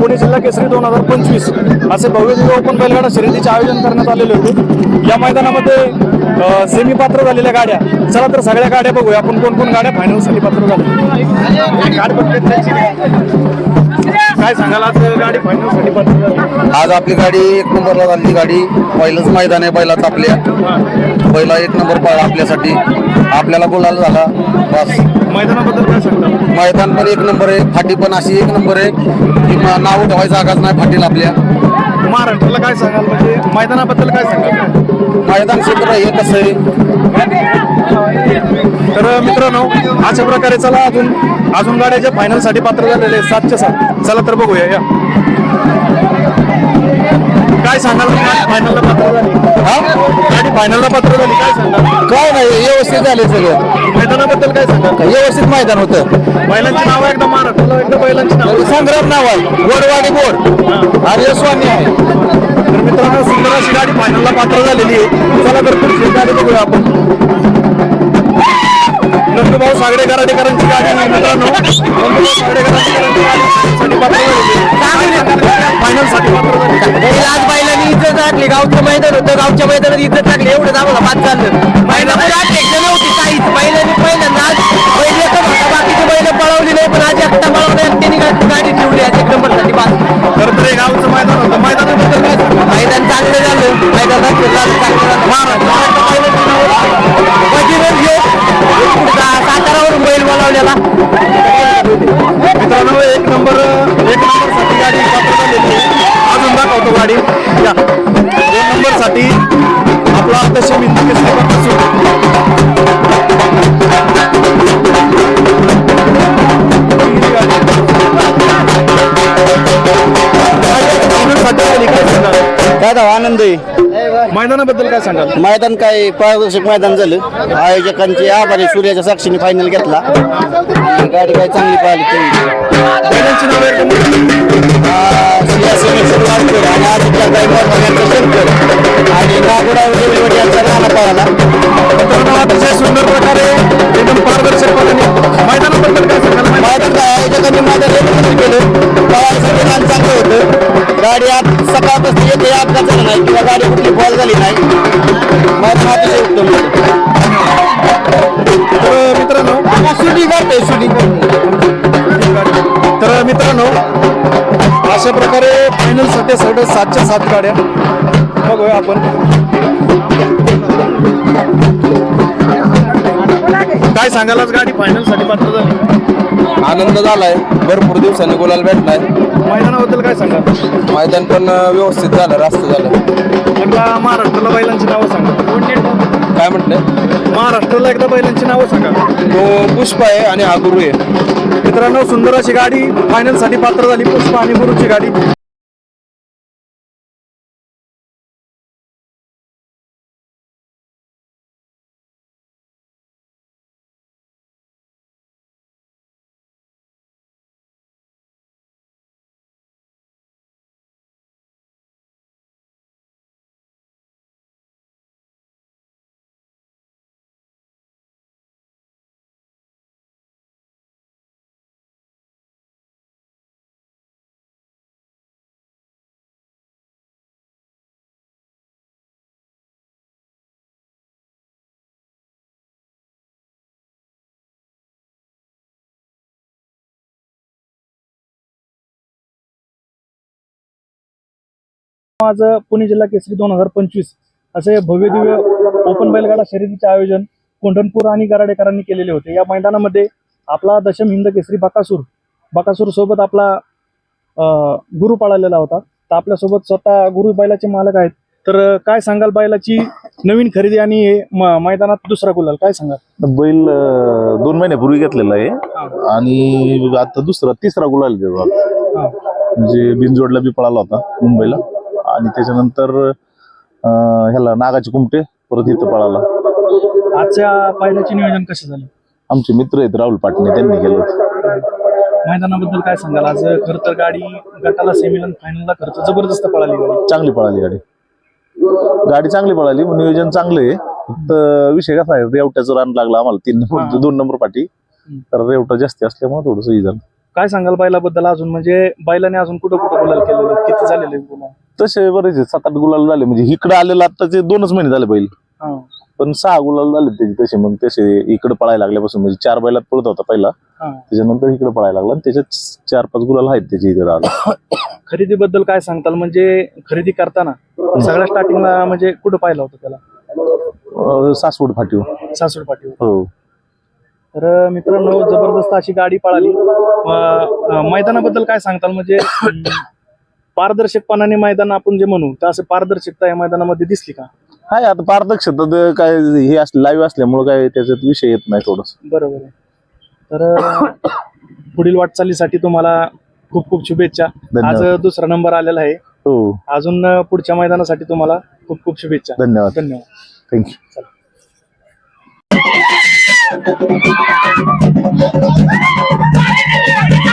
पुणे जिल्हा केसरी दोन हजार पंचवीस असे भव्य दिव्य ओपन बैलगाडा शर्यतीचे आयोजन करण्यात आलेले होते. या मैदानामध्ये सेमी पात्र झालेल्या गाड्या चला तर सगळ्या गाड्या बघूया. आपण कोण कोण गाड्या फायनलसाठी पात्र झाल्या? बघते काय सांगाल आज गाडी फायनलसाठी आज आपली गाडी एक नंबरला झाली गाडी. पहिलंच मैदान आहे बैलाच आपल्या पहिला एक नंबर पाळला आपल्यासाठी. आपल्याला बोलायला झाला. बस. मैदानाबद्दल काय सांगता? मैदान पण एक नंबर आहे फाटी पण अशी एक नंबर आहे की नाव ठेवायचं जागाच नाही फाटीला आपल्या. महाराष्ट्राला काय सांगाल? म्हणजे मैदानाबद्दल काय सांगाल? मैदान क्षेत्र हे कसं आहे? तर मित्रांनो अशा प्रकारे चला अजून अजून गाड्याच्या फायनलसाठी पात्र झालेले आहेत, सातच्या सात. चला तर बघूया या. काय सांगाल? फायनलला पात्र झाली. हा? गाडी फायनलला पात्र झाली. काय सांगाल? काय नाही व्यवस्थित झाले सगळं. मैदानाबद्दल काय सांगाल? व्यवस्थित मैदान होतं. बैलांची नाव एकदा महाराष्ट्राला एकदा बैलांची नाव. संग्राम नाव आहे गोडवाडी गोड आणि यशवानी आहे. तर मित्रांनो सुंदर अशी गाडी फायनलला पात्र झालेली आहे. चला तर पुढची गाडी बघूया आपण. सागडे कराडेकरांची गाडी मित्रांनो. सागडेकरांची गाडी फायनलसाठी पात्र झाली आज बैलांनी इज्जत टाकली. गावचं मैदान होतं. गावच्या मैदानात इज्जत टाकली. एवढं आम्हाला बाद चाललं बैला काय दावा आनंद आहे? मैदानाबद्दल काय सांगाल? मैदान काय पारदर्शक मैदान झालं. आयोजकांची आभारी सूर्याच्या साक्षीने फायनल घेतला. गाडी काय चांगली पाहिली बैलांची नाव एकदम आणि आदित्य गायकवाड यांचा शंकर आणि नागोडा रेल्वे यांचा राणा पाहिला मित्रांनो, अतिशय सुंदर प्रकारे एकदम मैदानाबद्दल काय सांगाल? मैदान काय आयोजकांनी केलं. चांगलं होतं. गाडी आज सकाळपासून येते अपघात झाला नाही किंवा गाडी कुठली फॉल झाली नाही. मैदान अतिशय उत्तम. तर मित्रांनो शूटिंग करतोय शूटिंग तर मित्रांनो अशा प्रकारे फायनलसाठी सगळं सातच्या सात गाड्या बघूया आपण. काय सांगाल आज गाडी? फायनलसाठी पात्र झाली. आनंद झालाय. भरपूर दिवसांनी गुलाल भेटलाय. मैदानाबद्दल काय सांगाल मैदान पण व्यवस्थित झालं रास्त झालं. एकदा महाराष्ट्राला बैलांची नावं सांगा. काय म्हटलंय महाराष्ट्राला एकदा बैलांची नावं सांगा. तो पुष्प आहे आणि हा गुरु आहे. मित्रांनो सुंदर अशी गाडी फायनलसाठी पात्र झाली पुष्पा आणि गुरुची गाडी. आज पुणे जिल्हा केसरी दोन हजार पंचवीस असे भव्य दिव्य ओपन बैलगाडा शर्यतीचे आयोजन कोंढणपूर आणि गराडेकरांनी केलेले होते. या मैदानामध्ये आपला दशम हिंद केसरी बकासूर बकासूर सोबत आपला गुरु पळालेला होता. तर आपल्यासोबत स्वतः गुरु बैलाचे मालक आहेत. तर काय सांगाल बैलाची नवीन खरेदी आणि हे मैदानात दुसरा गुलाल? काय सांगाल? बैल दोन महिन्यापूर्वी घेतलेला आहे. आणि आता दुसरा तिसरा गुलाल. म्हणजे बिनजोडला बी पळाला होता मुंबईला. आणि त्याच्यानंतर ह्याला नागाची कुमटे परत इथं पळाला. आजच्या बैलाचे नियोजन कसे झाले? आमचे मित्र आहेत राहुल पाटणे त्यांनी केलं. होतं. मैदानाबद्दल काय सांगाल? आज खरं तर गाडी गटाला सेमीला फायनलला खर्च जबरदस्त पळाली गाडी. चांगली पळाली गाडी. गाडी चांगली पळाली नियोजन चांगलं आहे. फक्त विषय कसा आहे रेवट्याचं रान लागला आम्हाला तीन नंबर दोन नंबर पाठी. तर रेवटा जास्ती असल्यामुळे थोडंसं झालं. काय सांगाल बैलाबद्दल? अजून म्हणजे बैलाने अजून कुठं कुठं गुलाल केलेले? किती झालेले तसे बरेच आहेत, सात आठ गुलाल झाले. म्हणजे इकडे आलेला आताचे दोनच महिने झाले बैल. पण सहा गुलाल झाले त्याचे तसे. मग तसे इकडे पळायला लागल्यापासून म्हणजे चार बैलात पळत होता पहिला. त्याच्यानंतर इकडे पळायला लागला. आणि त्याच्यात चार पाच गुलाल आहेत त्याचे इकडे आला खरेदीबद्दल काय सांगताल? म्हणजे खरेदी करताना सगळ्या स्टार्टिंगला म्हणजे कुठं पाहिलं होतं त्याला? सासवड फाटीव सासूर पाठीवर हो. तर मित्रांनो जबरदस्त अशी गाडी पळाली. मैदानाबद्दल काय सांगताल? म्हणजे पारदर्शकपणाने मैदान आपण जे म्हणू तर असं पारदर्शकता या मैदानामध्ये दिसली का? हाय आता पारदर्शकता तर काय हे असले लाईव्ह असल्यामुळे काय त्याच्यात विषय येत नाही थोडस. बरोबर आहे. तर पुढील वाटचालीसाठी तुम्हाला खूप खूप शुभेच्छा. आज धन्यवाद. दुसरा नंबर आलेला आहे. हो. अजून अं, पुढच्या मैदानासाठी तुम्हाला खूप खूप शुभेच्छा. धन्यवाद. धन्यवाद. Thank you Thank you.